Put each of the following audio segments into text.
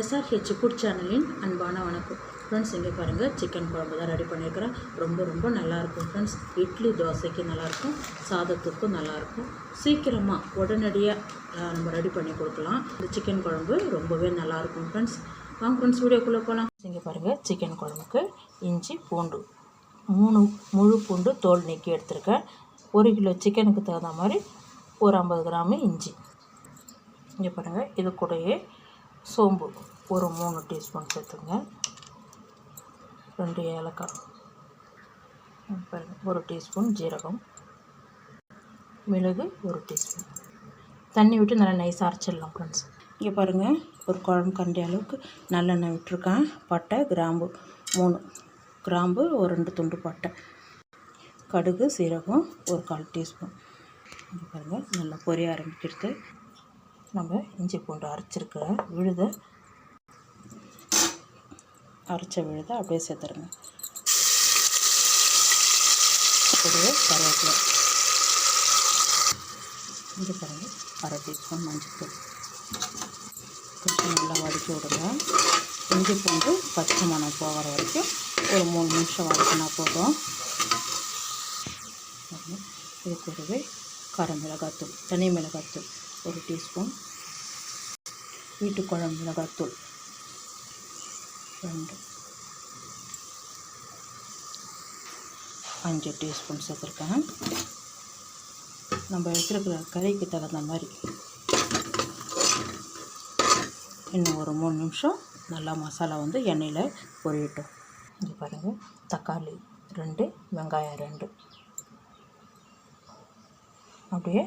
SRH food சேனலின் அன்பான வணக்கம். ஃப்ரெண்ட்ஸ் இங்கே பாருங்கள் சிக்கன் குழம்பு தான் ரெடி பண்ணியிருக்கிறேன். ரொம்ப ரொம்ப நல்லாயிருக்கும் ஃப்ரெண்ட்ஸ். இட்லி தோசைக்கு நல்லாயிருக்கும் சாதத்துக்கும் நல்லாயிருக்கும். சீக்கிரமாக உடனடியாக நம்ம ரெடி பண்ணி கொடுக்கலாம். இந்த சிக்கன் குழம்பு ரொம்பவே நல்லாயிருக்கும் ஃப்ரெண்ட்ஸ். வாங்க ஃப்ரெண்ட்ஸ் வீடியோக்குள்ளே போகலாம். இங்கே பாருங்கள் சிக்கன் குழம்புக்கு இஞ்சி பூண்டு மூணு முழு பூண்டு தோல் நீக்கி எடுத்திருக்கேன். ஒரு கிலோ சிக்கனுக்கு தகுந்த மாதிரி ஒரு ஐம்பது கிராமு இஞ்சி. இங்கே பாருங்கள் இது கூடயே சோம்பு. ஒரு மூணு டீஸ்பூன் சேர்த்துங்க. ரெண்டு ஏலக்காய். ஒரு டீஸ்பூன் ஜீரகம். மிளகு ஒரு டீஸ்பூன். தண்ணி விட்டு நல்லா நைஸாக அரைச்சிடலாம் ஃப்ரெண்ட்ஸ் இங்கே பாருங்கள் ஒரு குழம்பு கண்டி அளவுக்கு நல்லெண்ணெய் விட்டுருக்கேன். பட்டை கிராம்பு மூணு. கிராம்பு ஒரு ரெண்டு துண்டு பட்டை. கடுகு சீரகம் ஒரு கால் டீஸ்பூன். இங்கே பாருங்கள் நல்லா பொரிய ஆரம்பிக்கிறது. நம்ம இஞ்சி பூண்டு அரைச்சிருக்கிற விழுதை அரைச்ச விழுதை அப்படியே சேர்த்துருங்க. கூடவே கருவேப்பிலை. இங்கே பாருங்கள் அரை டீஸ்பூன் மஞ்சள் கொஞ்சம் நல்லா வதக்கி விடுங்க. இஞ்சி பூண்டு பச்சை மணம் போகிற வரைக்கும் ஒரு மூணு நிமிஷம் வதக்கினா போதும். இது கூடவே கார மிளகாத்தூள் தனி மிளகாத்தூள் ஒரு டீஸ்பூன். வீட்டு குழம்பு மிளகாத்தூள். ரெண்டு. அஞ்சு டீஸ்பூன் சேர்த்துருக்கேன். நம்ம வச்சுருக்கிற கறிக்கு தகுந்த மாதிரி இன்னும் ஒரு மூணு நிமிஷம் நல்லா மசாலா வந்து எண்ணெயில் பொரியட்டும். இங்கே பாருங்கள் தக்காளி ரெண்டு வெங்காயம் ரெண்டு. அப்படியே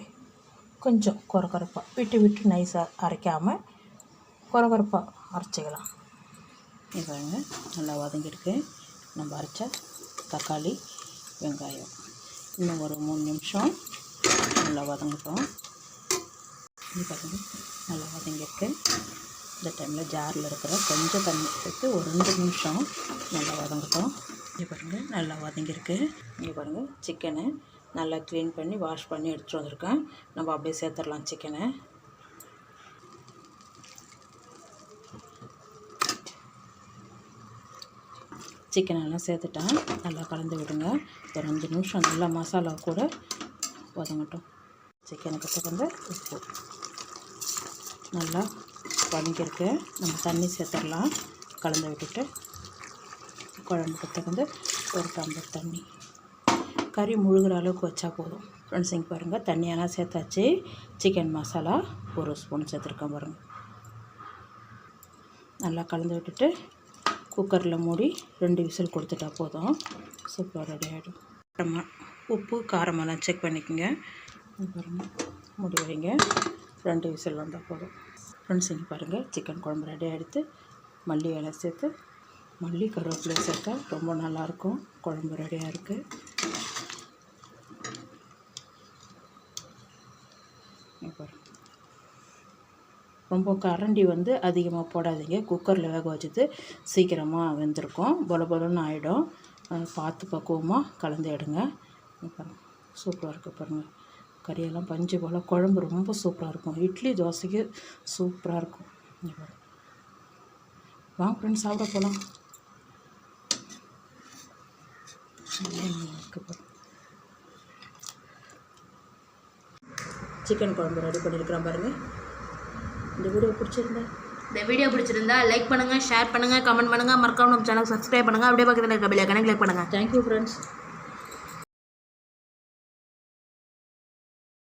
கொஞ்சம் குறக்குறப்பாக விட்டு விட்டு நைஸாக அரைக்காமல் குறக்குறப்பாக அரைச்சிக்கலாம். இது பாருங்க நல்லா வதங்கியிருக்கு. நம்ம அரைச்ச தக்காளி வெங்காயம். இன்னும் ஒரு மூணு நிமிஷம் நல்லா வதங்கட்டும். இது பாருங்க நல்லா வதங்கியிருக்கு. இந்த டைமில் ஜாரில் இருக்கிற கொஞ்சம் தண்ணி சேர்த்து ஒரு ரெண்டு நிமிஷம் நல்லா வதங்கட்டும். இது பாருங்கள் நல்லா வதங்கியிருக்கு. இங்கே பாருங்கள் சிக்கனை நல்லா க்ளீன் பண்ணி வாஷ் பண்ணி எடுத்துகிட்டு வந்திருக்கேன். நம்ம அப்படியே சேர்த்துடலாம் சிக்கனை சிக்கனெல்லாம் சேர்த்துட்டேன். நல்லா கலந்து விடுங்க. ஒரு அஞ்சு நிமிஷம் நல்லா மசாலா கூட வதங்கட்டும். சிக்கனுக்கு தகுந்த உப்பு. நல்லா வதங்கியிருக்கு. நம்ம தண்ணி சேர்த்துடலாம். கலந்து விட்டுட்டு குழம்புக்கு தகுந்த ஒரு டம்ளர் தண்ணி. கறி முழுகிற அளவுக்கு வச்சா போதும். ஃப்ரெண்ட்ஸ் இங்கே பாருங்கள் தண்ணியெல்லாம் சேர்த்தாச்சு. சிக்கன் மசாலா ஒரு ஸ்பூன் சேர்த்துருக்கேன் பாருங்கள் நல்லா கலந்து விட்டுட்டு குக்கரில் மூடி ரெண்டு விசில் கொடுத்துட்டா போதும். சூப்பராக ரெடி ஆகிடும் அப்புறமா உப்பு காரமெல்லாம் செக் பண்ணிக்கோங்க. இங்க மூடி வைங்க. ரெண்டு விசில் வந்தால் போதும். ஃப்ரெண்ட்ஸ் இங்கே பாருங்கள் சிக்கன் குழம்பு ரெடி எடுத்து மல்லி இலை சேர்த்து மல்லி கருவேப்பிலை சேர்த்தா ரொம்ப நல்லாயிருக்கும் குழம்பு ரெடியாக இருக்குது இங்க பாருங்க ரொம்ப கரண்டி வந்து அதிகமாக போடாதீங்க. குக்கரில் வேக வச்சது சீக்கிரமாக வெந்திருக்கும். பொல பொலன்னு ஆகிடும் பார்த்து பக்குவமாக கலந்து எடுங்க. இங்க சூப்பராக இருக்குது பாருங்கள் கறியெல்லாம் பஞ்சு போல். குழம்பு ரொம்ப சூப்பராக இருக்கும். இட்லி தோசைக்கு சூப்பராக இருக்கும். வாங்க ஃப்ரெண்ட்ஸ் சாப்பிட போகலாம் சிக்கன் குழம்பு ரெடி பண்ணியிருக்கிறேன் பாருங்கள் இந்த வீடியோ பிடிச்சிருந்தா? இந்த வீடியோ பிடிச்சிருந்தா லைக் பண்ணுங்க ஷேர் பண்ணுங்க கமெண்ட் பண்ணுங்க. மறக்காம நம்ம சேனல் சப்ஸ்கிரைப் பண்ணுங்க. அப்படியே பக்கத்தில் இருக்க பெல் ஐக்கானை கிளிக் பண்ணுங்க. Thank you friends